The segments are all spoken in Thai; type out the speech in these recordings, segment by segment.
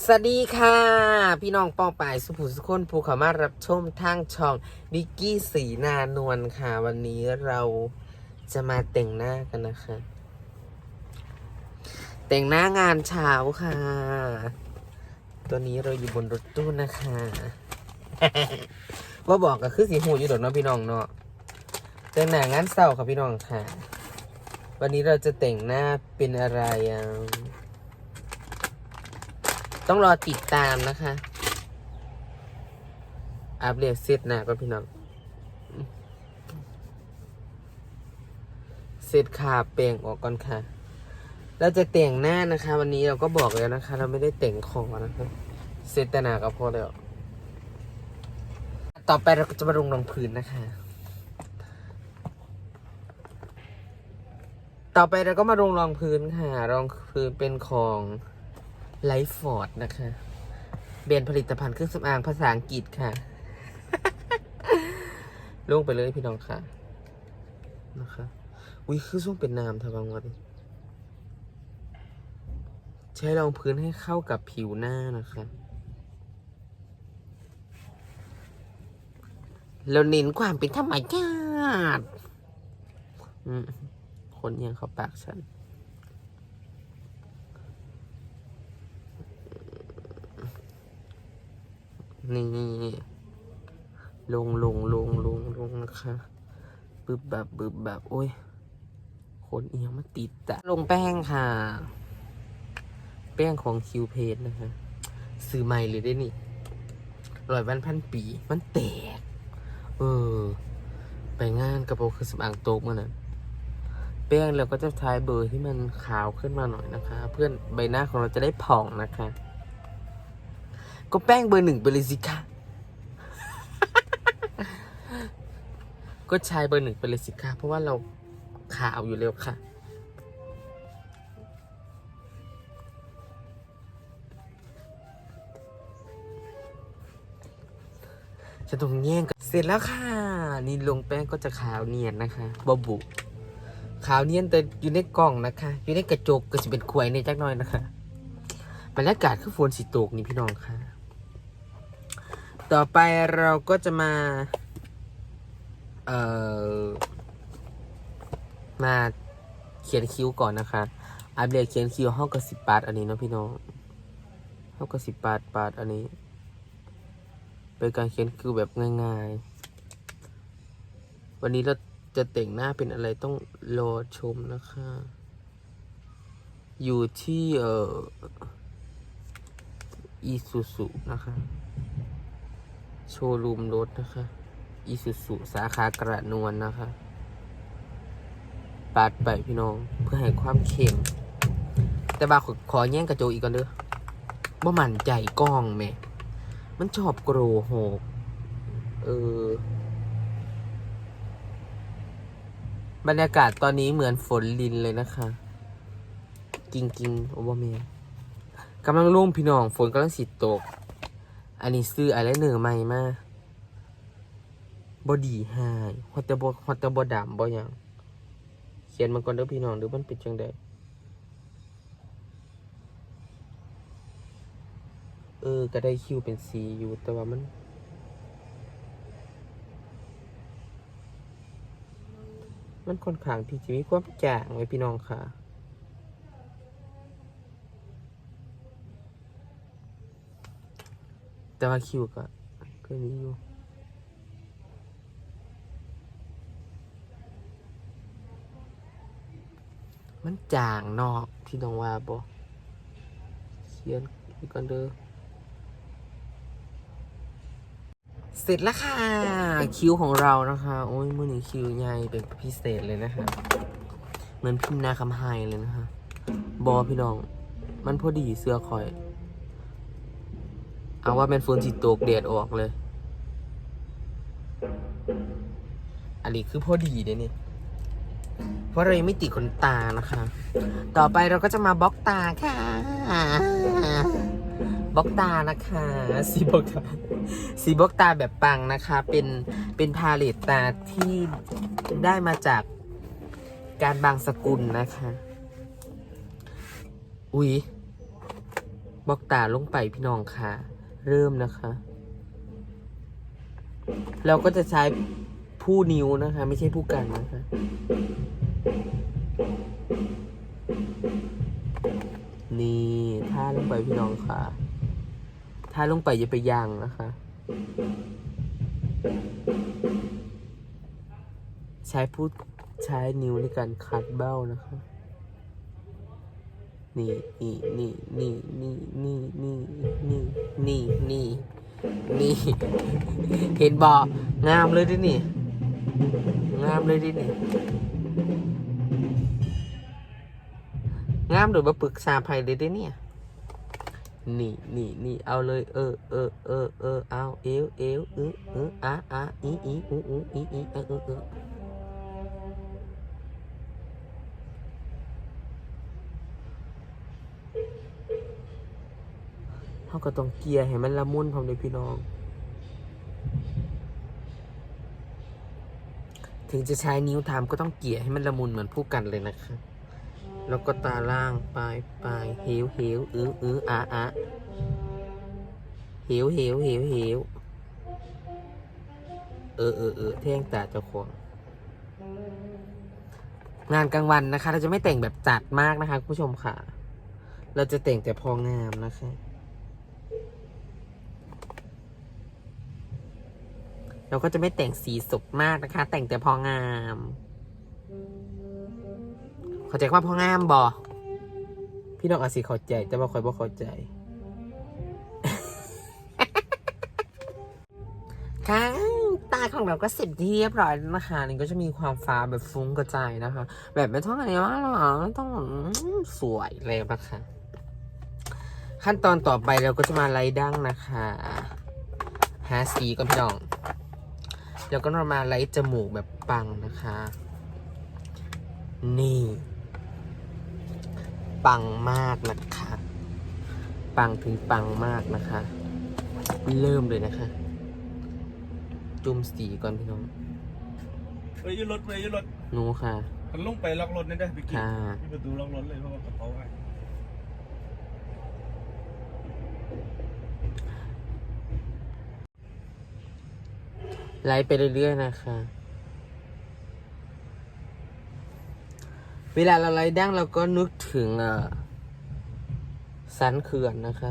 สวัสดีค่ะ พี่น้องป้องปายสุภุสุคนภูเขามารับชมทางช่องนิกกี้สีนานวลค่ะ วันนี้เราจะมาแต่งหน้ากันนะคะ แต่งหน้างานเช้าค่ะ ตัวนี้เราอยู่บนรถตู้นะคะว่าบอกก็คือสีหูอยู่ดอกเนาะพี่น้องเนาะแต่งหน้างานเศร้าค่ะพี่น้องค่ะ วันนี้เราจะแต่งหน้าเป็นอะไรอะ ต้องรอติดตามนะคะ อัปเดตเสร็จหน้าก็พี่น้องเสร็จขาเปล่งออกก่อนค่ะ เราจะแต่งหน้านะคะ วันนี้เราก็บอกแล้วนะคะ เราไม่ได้แต่งคอนะคะเสร็จแต่หน้าก็พอแล้ว ต่อไปเราก็จะมาลงรองพื้นนะคะ ต่อไปเราก็มาลงรองพื้นค่ะ รองพื้นเป็นของ ไลฟ์ฟอร์ดนะคะแบรนด์ผลิตภัณฑ์เครื่องสำอางภาษาอังกฤษค่ะ ลงไปเลยพี่น้องค่ะ นะคะอุ้ยคือช่วงเป็นน้ำทบางวันใช้รองพื้นให้เข้ากับผิวหน้านะคะ แล้วเน้นความเป็นธรรมชาติคนยังเขาปากฉัน นี่ลงลงลงลงลงนะคะบึบแบบบึบแบบโอ้ยคนเอียงมาติดอะลงแป้งค่ะ แป้งของคิวเพจนะคะซื้อใหม่เลยได้นี่ร้อยวันพันปีมันแตก เออ ไปงานกระโปรงคือสำอางโต๊กมันนะแป้งเราก็จะใช้เบอร์ที่มันขาวขึ้นมาหน่อยนะคะ เพื่อนใบหน้าของเราจะได้ผ่องนะคะ ก็แป้งเบอร์หนึ่งไปเลยสิคะ ก็ใช้เบอร์หนึ่งไปเลยสิคะ เพราะว่าเราขาวอยู่แล้วค่ะ จะต้องแย่งกันเสร็จแล้วค่ะ นี่ลงแป้งก็จะขาวเนียนนะคะบบุขาวเนียนแต่อยู่ในกล่องนะคะ อยู่ในกระจกก็จะเป็นขวยในจักหน่อยนะคะบรรยากาศคือฝนสีตกนี่พี่น้องค่ะ ต่อไปเราก็จะมา เอ่อ มาเขียนคิ้วก่อนนะคะ อัปเดตเขียนคิ้วห้องกระสิบปาดอันนี้นะพี่น้องห้องกระสิบปาดปาดอันนี้ เป็นการเขียนคิ้วแบบง่ายๆ วันนี้เราจะแต่งหน้าเป็นอะไรต้องรอชมนะคะ อยู่ที่เอ่ออีซูซุนะคะ โชว์รูมรถนะคะอีซูซุสาขากระนวลนะคะ ปาดไปพี่น้องเพื่อให้ความเข้มแต่บาขอขอแย่งกระโจกอีกก่อนเด้อบ่มั่นใจกล้องแหม่มันชอบโกรโหก เออ บรรยากาศตอนนี้เหมือนฝนลินเลยนะคะจริงๆโอเบอร์แมนกำลังร่มพี่น้องฝนกำลังสิตก อันนี้ซื้ออะไรเนื้อใหม่มาบอดีหายฮอตเตอร์บอฮอตเตอร์บอดำบอยังเขียนมาก่อนเด้อพี่น้องเดี๋ยวมันเป็นจังไดเออ ก็ได้คิวเป็นสีอยู่แต่ว่ามัน มันค่อนข้างที่จะมีความจางไว้พี่น้องค่ะ แต่ว่าคิวก็ก็มีอยู่มันจางนอกพี่น้องว่าบอเขียนอีกก่อนเด้อเสร็จแล้วค่ะ คิวของเรานะคะ โอ้ยมือหนี้คิวใหญ่เป็นพิเศษเลยนะคะ เหมือนพิมพ์นาคำไฮเลยนะคะ บอพี่น้อง มันพอดีเสื้อคอย เอาว่าเป็นฝนจิตกแดดออกเลย อันนี้คือพอดีเด้นี่เพราะเรายังไม่ติดขนตานะคะ ต่อไปเราก็จะมาบล็อกตาค่ะ บล็อกตานะคะสีบล็อกตาสีบล็อกตาแบบปังนะคะ เป็นเป็นพาเลตตาที่ได้มาจากการบางสกุลนะคะ อุ๊ยบล็อกตาลงไปพี่น้องค่ะ เริ่มนะคะ เราก็จะใช้ผู้นิ้วนะคะ ไม่ใช่ผู้กันนะคะ นี่ท่าลงไปพี่น้องค่ะท่าลงไปอย่าไปยางนะคะ ใช้พูดใช้นิ้วในการคัดเบ้านะคะ นี่นี่นี่นี่นี่นี่นี่นี่นี่นี่นี่เห็นบองามเลยดินี่ งามเลยดินี่ งามโดยมาปรึกษาภัยเลยดิเนี่ย นี่นี่นี่เอาเลย เออเออเออเออเอาเอวเอวเออเอออะอะอีอีอูอูอีอีเออเออเออ เขาก็ต้องเกลียร์ให้มันละมุนพร้อมเลยพี่น้อง ถึงจะใช้นิ้วทำก็ต้องเกลี่ยให้มันละมุนเหมือนผู้กันเลยนะคะ แล้วก็ตาล่างปลายปลายเหวเหวอื้ออื้ออะอะเหวเหวเหวเหวเออเออเออแท่งตาเจ้าของงานกลางวันนะคะ เราจะไม่แต่งแบบจัดมากนะคะ คุณผู้ชมค่ะ เราจะแต่งแต่พองามนะคะ เราก็จะไม่แต่งสีสดมากนะคะ แต่งแต่พองาม เข้าใจว่าพองามบอพี่น้องอาจสิเข้าใจ แต่ว่าคอยบ่เข้าใจ ค่ะตาของเราก็เสร็จที่เรียบร้อยแล้วนะคะนี่ก็จะมีความฟ้าแบบฟุ้งกระจายนะคะ แบบไม่ต้องอะไรมากหรอกต้องอืมสวยเลยนะคะ ขั้นตอนต่อไปเราก็จะมาไล่ดั้งนะคะ หาสีก่อนพี่น้อง แล้วก็มาไล่จมูกแบบปังนะคะ นี่ ปังมากนะคะ ปังถึงปังมากนะคะ เริ่มเลยนะคะ จุ่มสีก่อนพี่น้องไปยืนรถไปยืนรถหนูค่ะ มันลงไปล็อกรถนี่ได้ไปกินค่ะ มีประตูล็อกรถเลยเพราะว่ากระเป๋าไว้ ไล่ไปเรื่อยๆนะคะ เวลาเราไล่ดั้งเราก็นึกถึงสันเขื่อนนะคะ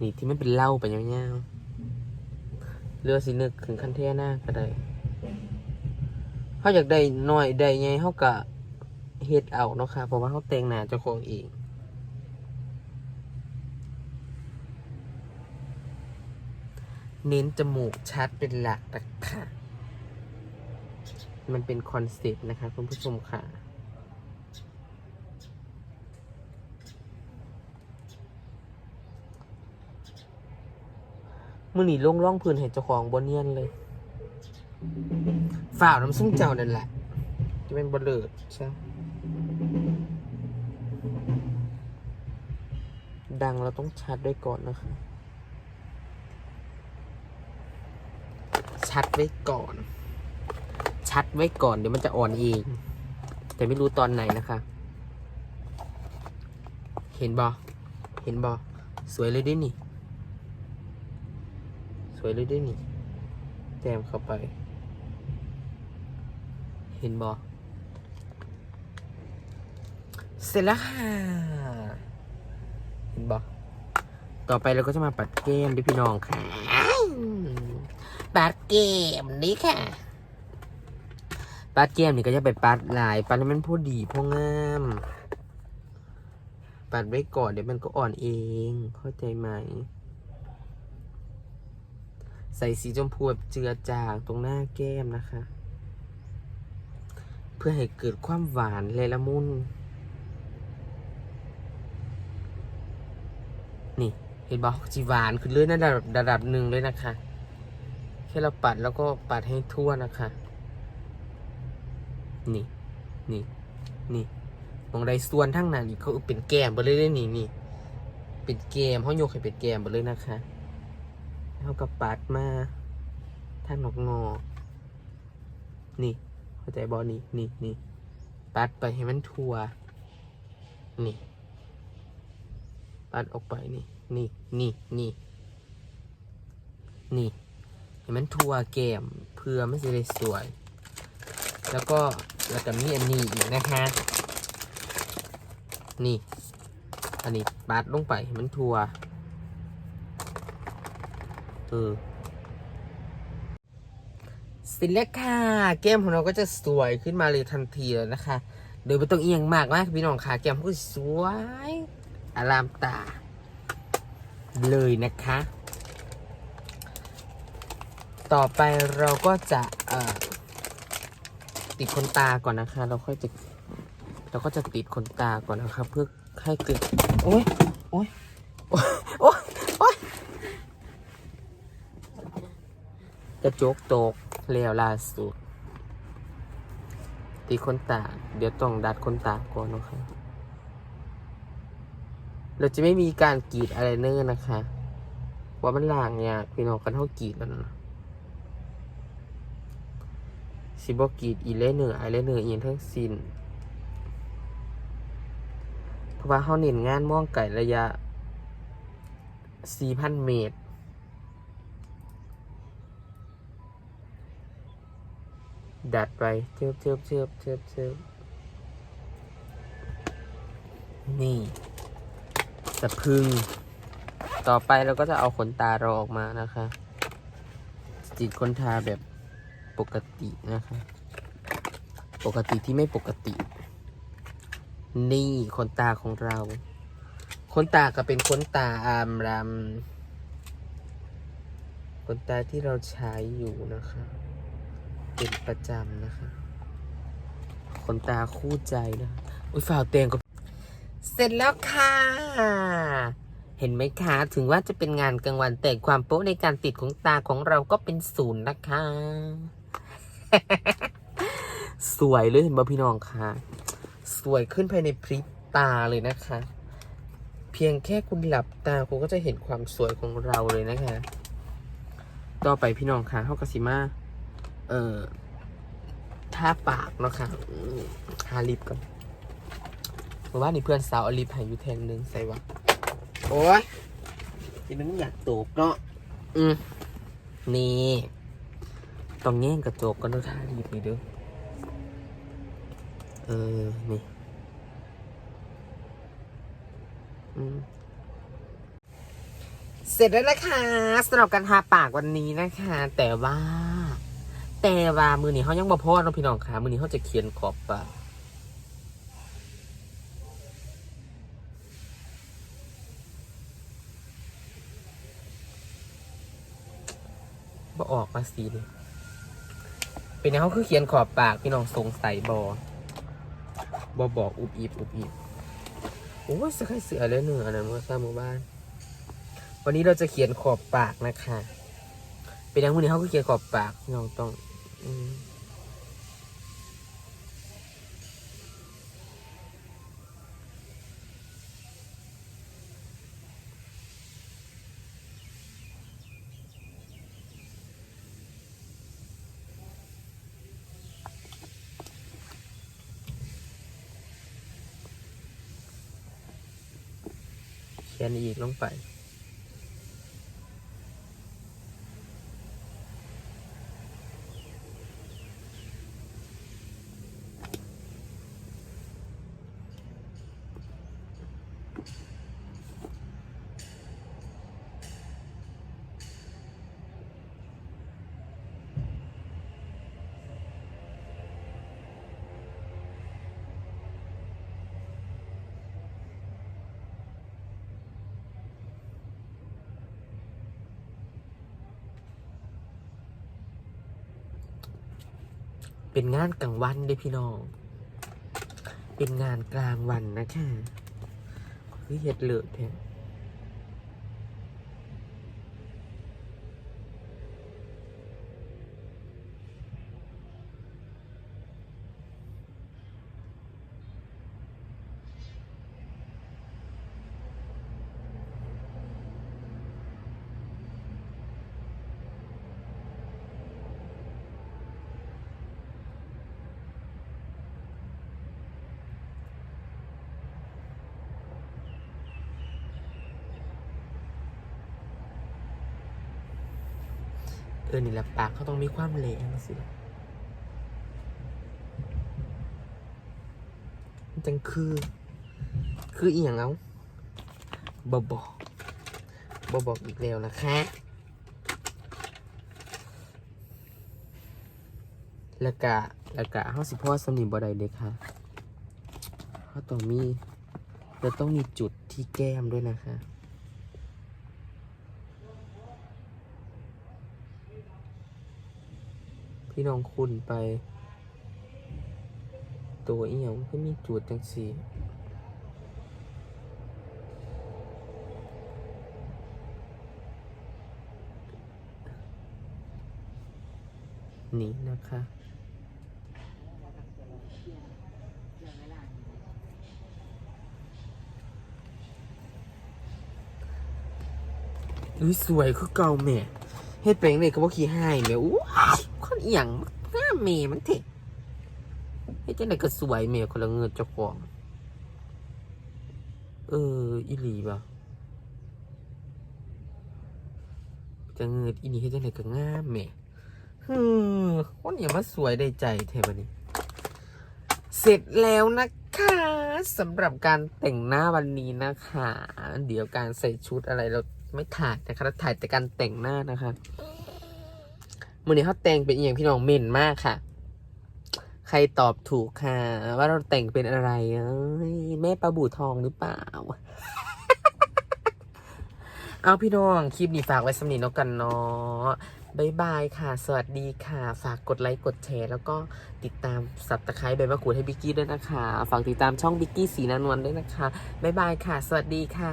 นี่ที่ไมันเป็นเล้าไปยาวๆเรือสินึกถึงคันเทหน้าก็ได้เขาอยากได้หน่อยได้ไงเขากะเฮ็ดเอาเนาะค่ะเพราะว่าเขาแต่งหน้าเจ้าของเอง เน้นจมูกชัดเป็นหลักนะคะมันเป็นคอนเซ็ปต์นะคะคุณผู้ชมค่ะ มือหนีล่งร่องพื้นเห็นเจ้าของบนเนียนเลยฝ่าวน้ำซุ่มเจ้านั่นแหละ จะเป็นบอลเลิดใช่ดังเราต้องชัดด้วยก่อนนะคะ ชัดไว้ก่อน ชัดไว้ก่อนเดี๋ยวมันจะอ่อนเอง แต่ไม่รู้ตอนไหนนะคะ เห็นบอเห็นบอสวยเลยด้วยนี่ สวยเลยด้วยนี่แต้มเข้าไป เห็นบอเสร็จแล้วค่ะ เห็นบอต่อไปเราก็จะมาปัดแก้มด้วยพี่น้องค่ะ ปัดเกมนี้ค่ะ ปัดเกมนี่ก็จะไปปัดลาย ปัดให้มันพูดดีพองาม ปัดไว้ก่อนเดี๋ยวมันก็อ่อนเอง เข้าใจไหม ใส่สีชมพูแบบเจือจางตรงหน้าแก้มนะคะ เพื่อให้เกิดความหวานแลละมุนนี่เห็นบอกจีหวานขึ้นเลยนะระดับระดับหนึ่งเลยนะคะ แค่เราปัดแล้วก็ปัดให้ทั่วนะคะ นี่ นี่ นี่มองใดส่วนทั้งนั้นนี่เขาเป็นแกมไปเลยนี่นี่ เป็นแกมเขาโยกให้เป็นแกมไปเลยนะคะเขาก็ปัดมาท่านงอกงอ นี่ เข้าใจบอนี่ นี่นี่ปัดไปให้มันทั่ว นี่ ปัดออกไปนี่ นี่ นี่ นี่ นี่ เห็นมันทัวแก้มเพื่อไม่จะได้สวย แล้วก็แล้วก็มีอันนี้อีกนะคะ นี่ อันนี้ปัดลงไปให้มันทัวเออสร็จแล้วค่ะแก้มของเราก็จะสวยขึ้นมาเลยทันทีแล้วนะคะ โดยไม่ต้องเอียงมากมากพี่น้องค่ะแก้มก็สวย อารามตา เลยนะคะ ต่อไปเราก็จะติดขนตาก่อนนะคะ เราค่อยจะเราก็จะติดขนตาก่อนนะครับ เพื่อให้เกิดโอ๊ยโอ๊ยโอ๊ยโอ๊ยกระจกตกแล้วล่าสุดตีขนตา เดี๋ยวต้องดัดขนตาก่อนนะคะ เราจะไม่มีการกรีดอะไรเนอร์นะคะ ว่ามันล่างเนี่ยพี่น้องกันเท่ากรีดแล้วนะ สิบกีดอีเลเนอร์ไอเลเนอร์อีกทั้งสิ้นเพราะว่าเขาเน้นงานม่องไก่ระยะ 4,000 เมตร ดัดไปเชิบเชิบเชิบเชิบเชิบนี่สะพึง ต่อไปเราก็จะเอาขนตาเราออกมานะคะจิตคนทาแบบ ปกตินะคะ ปกติที่ไม่ปกติ นี่ขนตาของเราขนตาก็เป็นขนตาอามรำขนตาที่เราใช้อยู่นะคะ เป็นประจำนะคะขนตาคู่ใจนะอุ้ยฝ่าวเตียงก็เสร็จแล้วค่ะ เห็นไหมคะ ถึงว่าจะเป็นงานกลางวันแต่ความโป๊ะในการติดของตาของเราก็เป็นศูนย์นะคะ สวยเลยเห็นบ่พี่น้องคะสวยขึ้นภายในพริบตาเลยนะคะ เพียงแค่คุณหลับตาคุณก็จะเห็นความสวยของเราเลยนะคะ ต่อไปพี่น้องคะเฮากาซิมาเอ่อทาปากเนาะค่ะอืมทาลิปก่อนเพราะว่านี่เพื่อนสาวอาลิปให้อยู่แทงหนึ่งใส่วะโอ้ยที่มันอยากตกเนาะอืมนี่ ต้องแย่งกระจกกันด้วยทาลิปนี่เด้อเออ นี่เสร็จแล้วนะคะสำหรับการทาปากวันนี้นะคะ แต่ว่า แต่ว่ามือนี้เขายังบ่พอเนาะพี่น้องค่ะมือนี้เขาจะเขียนขอบปากบ่ออกมาสีนี่ เป็นเขาคือเขียนขอบปากพี่น้องสงสัยบอบอบอกอุบอิบอุบอิบโอ้ยสกายเสือเลยหนื่อยนะเมื่อสามหมู่บ้าน วันนี้เราจะเขียนขอบปากนะคะ เป็นยังวันนี้เขาคือเขียนขอบปากพี่น้องต้อง อืม เขียนอีกลงไป เป็นงานกลางวันเด้พี่น้อง เป็นงานกลางวันนะคะคือเห็ดเหลือแท้ เออนี่แหละปากเขาต้องมีความเหลวสิจังคือ คืออีหยังเอาบอบอกบอบอกอีกแล้วนะคะ แล้วกะแล้วกะเฮาสิพ่อสนิบ่ได้เด้ค่ะเฮาต้องมีเราต้องมีจุดที่แก้มด้วยนะคะ พี่น้องคุณไป ตัวเอีหยังก็มีจุดจังสี่นี่นะคะ อุ้ยสวยคือเก่าแม่ เฮ็ดแปลงเลยก็บ่ขี้หายแม่อู้คนอีหยังงามแม่มันเถะเฮ็ดจังไดก็สวยแม่คนละเงินเจ้าของเอออีหลีบ่ะจะเงินอีนี่เฮ็ดจังไดก็งามแม่ฮึมคนอย่ามาสวยได้ใจแท้บัดนี้ เสร็จแล้วนะคะสำหรับการแต่งหน้าวันนี้นะคะ เดี๋ยวการใส่ชุดอะไรเรา ไม่ถ่ายนะคะถ่ายแต่การแต่งหน้านะคะมื่อนี้เขาแต่งเป็นอย่างพี่น้องเม่นมากค่ะ ใครตอบถูกค่ะ ว่าเราแต่งเป็นอะไรเอ้ยแม่ปลาบู่ทองหรือเปล่า เอาพี่น้องคลิปนี้ฝากไว้สำนีนกกันเนาะบายบายค่ะ สวัสดีค่ะ ฝากกดไลค์ กดแชร์ แล้วก็ติดตามสับตะไคร้ใบมะกรูดให้บิกกี้ด้วยนะคะ ฝากติดตามช่องบิกกี้สีนานวลด้วยนะคะบายบายค่ะ สวัสดีค่ะ